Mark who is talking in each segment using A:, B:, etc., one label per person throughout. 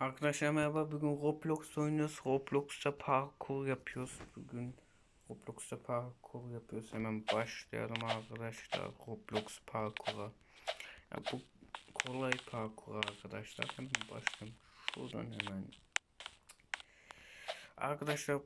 A: Arkadaşlar merhaba bugün Roblox oynuyoruz. Roblox'ta parkur yapıyoruz. Bugün Roblox'ta parkur yapıyoruz. Hemen başlayalım arkadaşlar Roblox parkura. Ya bu kolay parkur arkadaşlar. Hemen başlayalım. Şuradan hemen. Arkadaşlar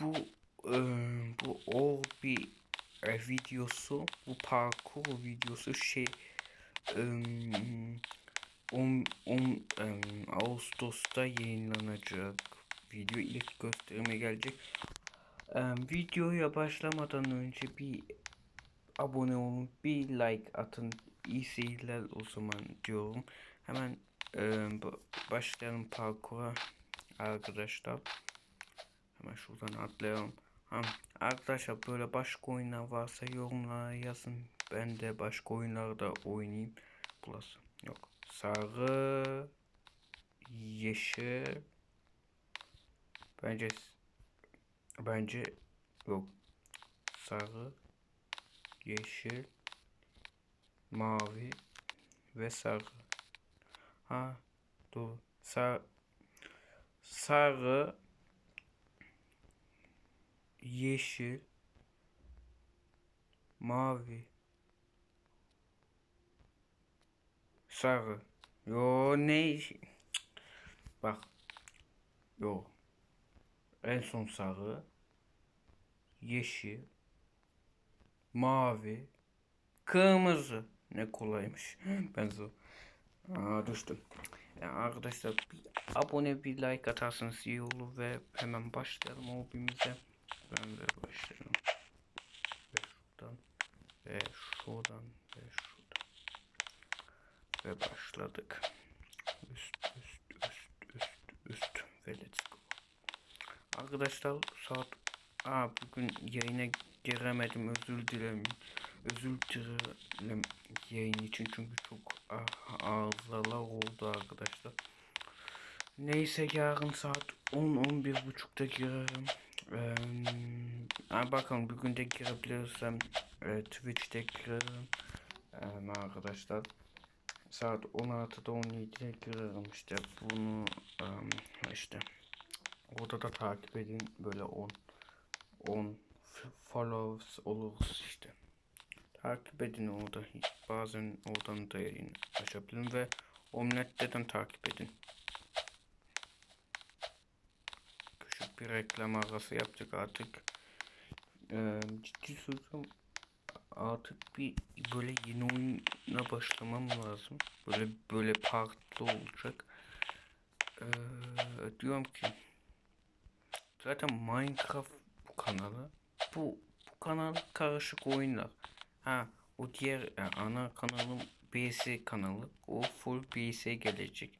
A: bu e, bu o bir e, videosu bu parkur videosu şey e, 10, 10 em, Ağustos'ta yayınlanacak video ilk gösterime gelecek. Em, videoya başlamadan önce bir abone olun, bir like atın. İyi seyirler o zaman diyorum. Hemen em, ba- başlayalım parkura arkadaşlar. Hemen şuradan atlayalım. Ha, arkadaşlar böyle başka oyunlar varsa yorumlara yazın. Ben de başka oyunlarda oynayayım. Burası yok. Sarı, yeşil. Bence bence yok. Sarı, yeşil, mavi ve sarı. Ha, dur. Sar sarı, yeşil, mavi, sarı. Yo ne? Bak. Yo. En son sarı, yeşil, mavi, kırmızı. Ne kolaymış. Ben zor. Aa düştüm. Yani arkadaşlar bir abone bir like atarsanız iyi olur ve hemen başlayalım hobimize. Ben de başlayalım. Ve şuradan ve şuradan ve şuradan. Ve başladık. Üst üst üst üst üst ve let's go. Arkadaşlar saat Aa bugün yayına giremedim özür dilerim. Özür dilerim yayın için çünkü çok arızalar oldu arkadaşlar. Neyse yarın saat 10 buçukta girerim. Ee, bakalım bugün de girebilirsem e, Twitch'te girerim. Ee, arkadaşlar saat 16'da 17'de girerim işte bunu işte orada da takip edin böyle 10 10 f- follows oluruz işte. Takip edin orada. Bazen oradan da yayın açabilirim ve Omlet'ten takip edin. Küçük bir reklam arası yaptık artık. Ee, ciddi söylüyorum artık bir böyle yeni oyuna başlamam lazım. Böyle böyle farklı olacak. Ee, diyorum ki zaten Minecraft bu kanalı. Bu bu kanal karışık oyunlar. Ha o diğer e, ana kanalım BS kanalı. O full BS gelecek.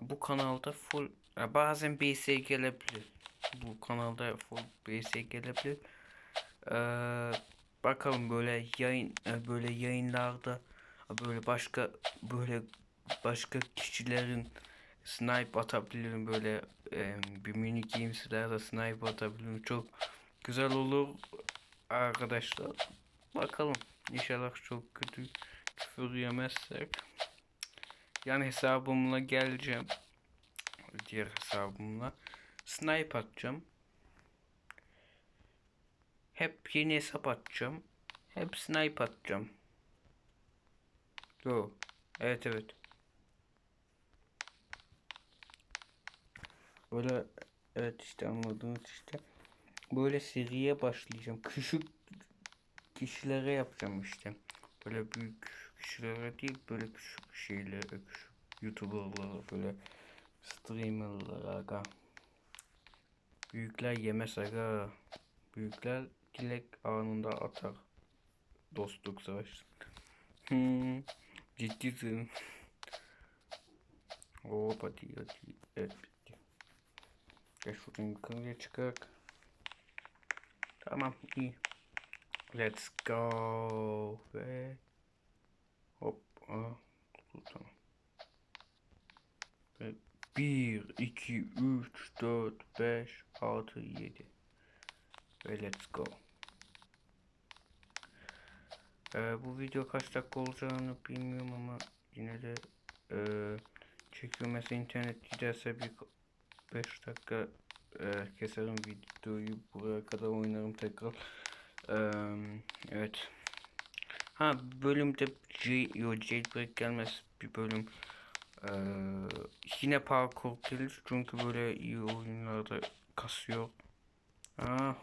A: Bu kanalda full e, bazen BS gelebilir. Bu kanalda full BS gelebilir. Ee, bakalım böyle yayın e, böyle yayınlarda e, böyle başka böyle başka kişilerin snipe atabilirim böyle e, bir mini games'lerde snipe atabilirim. Çok güzel olur arkadaşlar. Bakalım. İnşallah çok kötü küfür yemezsek. Yan hesabımla geleceğim. Diğer hesabımla. Snipe atacağım hep yeni hesap atacağım hep snipe atacağım Yo. Evet evet. Böyle evet işte anladınız işte. Böyle seriye başlayacağım. Küçük kişilere yapacağım işte. Böyle büyük kişilere değil böyle küçük şeylere, küçük youtuberlara böyle streamerlara aga. Büyükler yemez aga. Büyükler dilek anında atar. Dostluk savaşı. Hmm, ciddisin. Hop hadi hadi. Evet bitti. Gel şuradan yukarıya çıkak. Tamam iyi. Let's go ve hop aa, tamam. Ve 1 2 3 4 5 6 7 ve let's go. Ee, bu video kaç dakika olacağını bilmiyorum ama yine de ee, çekiyor. Mesela internet giderse bir 5 dakika e, keserim videoyu buraya kadar oynarım tekrar. Eee, evet. Ha bölümde J yo, jailbreak gelmez bir bölüm. Eee, yine parkur gelir çünkü böyle iyi oyunlarda kasıyor. Ah.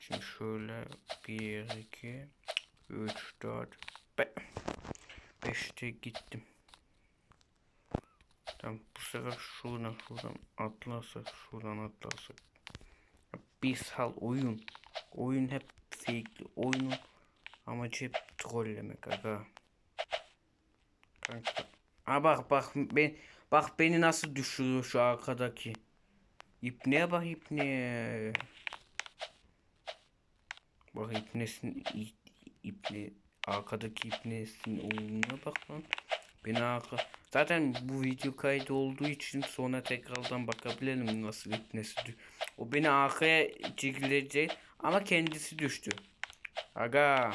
A: Şimdi şöyle 1 2 3 4 5'te gittim. Tamam bu sefer şuradan şuradan atlarsak şuradan atlarsak. Ya Bir sal oyun. Oyun hep fake. Oyunun amacı hep trollemek aga. Kanka. Ha bak bak ben bak beni nasıl düşürüyor şu arkadaki. İpneye bak ipneye. Bak ipnesin i- ipne arkadaki ipnesin oyununa bak lan. Beni arka zaten bu video kaydı olduğu için sonra tekrardan bakabilirim nasıl ipnesi O beni arkaya çekilecek ama kendisi düştü. Aga.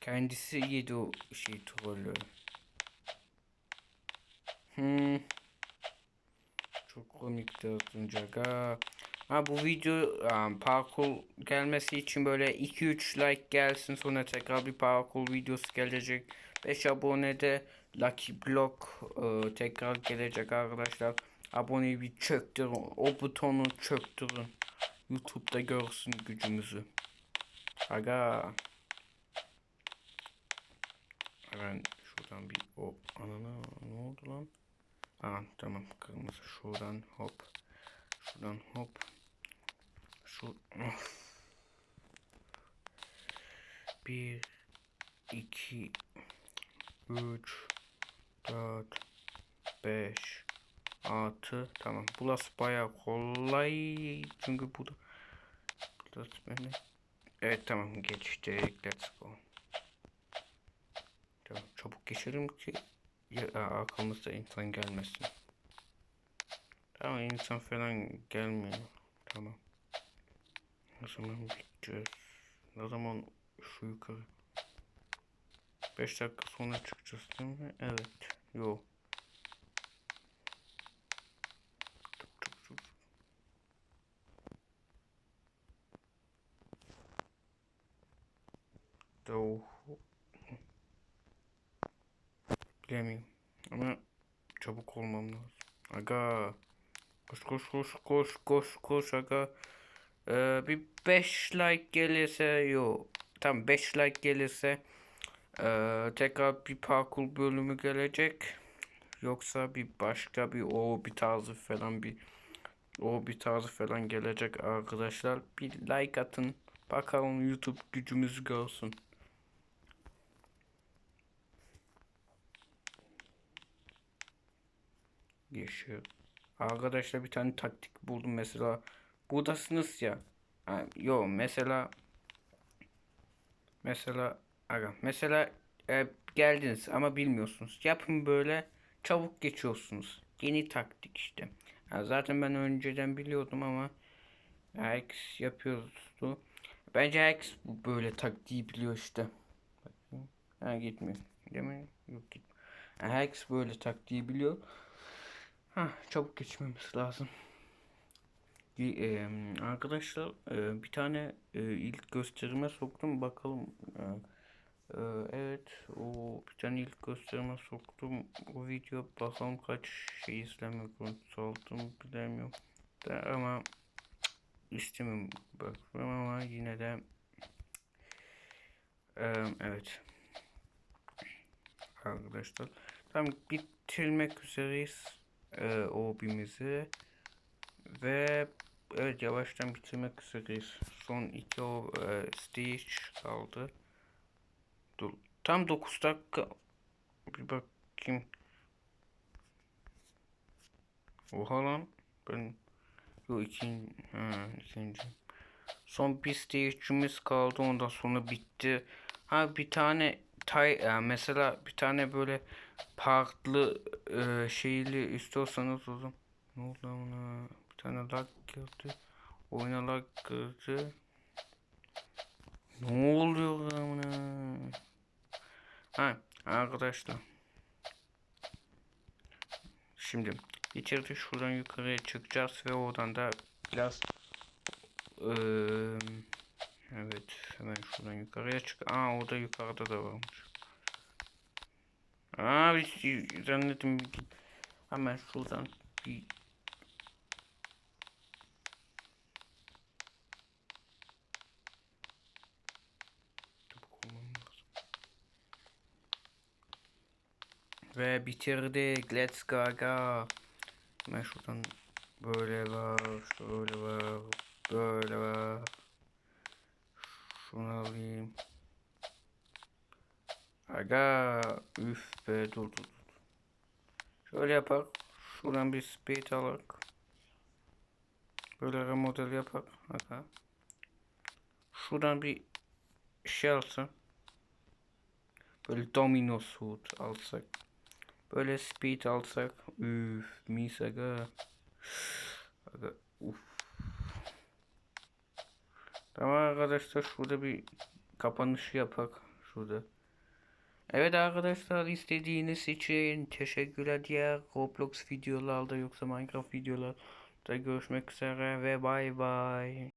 A: Kendisi yedi o şey trollü. Hmm. Çok komikti aga. Ha bu video um, parkur gelmesi için böyle 2-3 like gelsin sonra tekrar bir parkur videosu gelecek. 5 abonede Lucky Block e, tekrar gelecek arkadaşlar. Aboneyi bir çöktürün. O butonu çöktürün. YouTube'da görsün gücümüzü. Aga. Ben şuradan bir o anana ne oldu lan? Aa tamam kırmızı şuradan hop. Şuradan hop. Şu of. Bir, iki, üç, dört, beş, altı. Tamam. Burası bayağı kolay. Çünkü burada burası beni. Evet tamam geçtik. Let's go. Tamam çabuk geçelim ki arkamızda insan gelmesin. Tamam insan falan gelmiyor. Tamam. O zaman gideceğiz. Ne zaman şu yukarı? 5 dakika sonra çıkacağız değil mi? Evet. Yo. Bilemiyorum. Ama çabuk olmam lazım. Aga. Koş koş koş koş koş koş aga. Ee, bir 5 like gelirse yo. Tam 5 like gelirse ee, tekrar bir parkur bölümü gelecek. Yoksa bir başka bir o bir tarzı falan bir o bir tarzı falan gelecek arkadaşlar. Bir like atın. Bakalım YouTube gücümüzü görsün. Yaşıyor. Arkadaşlar bir tane taktik buldum mesela. Buradasınız ya. Ha, yo mesela mesela aga mesela e, geldiniz ama bilmiyorsunuz. Yapın böyle çabuk geçiyorsunuz. Yeni taktik işte. Ha, zaten ben önceden biliyordum ama herkes yapıyordu. Bence herkes böyle taktiği biliyor işte. Ha gitmiyor. Değil mi? Yok gitmiyor. Ha, herkes böyle taktiği biliyor. Ha çabuk geçmemiz lazım. Bir, e, arkadaşlar e, bir tane e, ilk gösterime soktum bakalım. E, e, evet o bir tane ilk gösterime soktum. O video bakalım kaç şey izleme görüntüsü aldım bilemiyorum. Da, ama istemiyorum bakmam ama yine de e, evet arkadaşlar tam bitirmek üzereyiz e, hobimizi ve evet yavaştan bitirmek üzereyiz. Son iki e, stage kaldı. Dur, tam 9 dakika bir bakayım. Oha lan ben Yo ikinci ikinci. Son bir stage'imiz kaldı ondan sonra bitti. Ha bir tane tay e, mesela bir tane böyle farklı e, şeyli istiyorsanız o zaman ne oldu ona bir tane lag girdi oyuna lag girdi ne oluyor amına Ha arkadaşlar. Şimdi içeride şuradan yukarıya çıkacağız ve oradan da biraz eee, evet hemen şuradan yukarıya çık. Aa orada yukarıda da varmış. Aa bir zannettim hemen şuradan. Ve bitirdik. Let's go go. Ben şuradan böyle var, şöyle var, böyle var. Şunu alayım. Aga, üf be dur dur. Şöyle yapak. Şuradan bir speed alak. Böyle remodel yapak. Aga. Şuradan bir şey alsam. Böyle domino suit alsak. Böyle speed alsak. Üf mis aga. Aga uf. Tamam arkadaşlar şurada bir kapanış yapak. Şurada. Evet arkadaşlar istediğiniz için teşekkürler diğer Roblox videolarda yoksa Minecraft videolarda görüşmek üzere ve bay bay.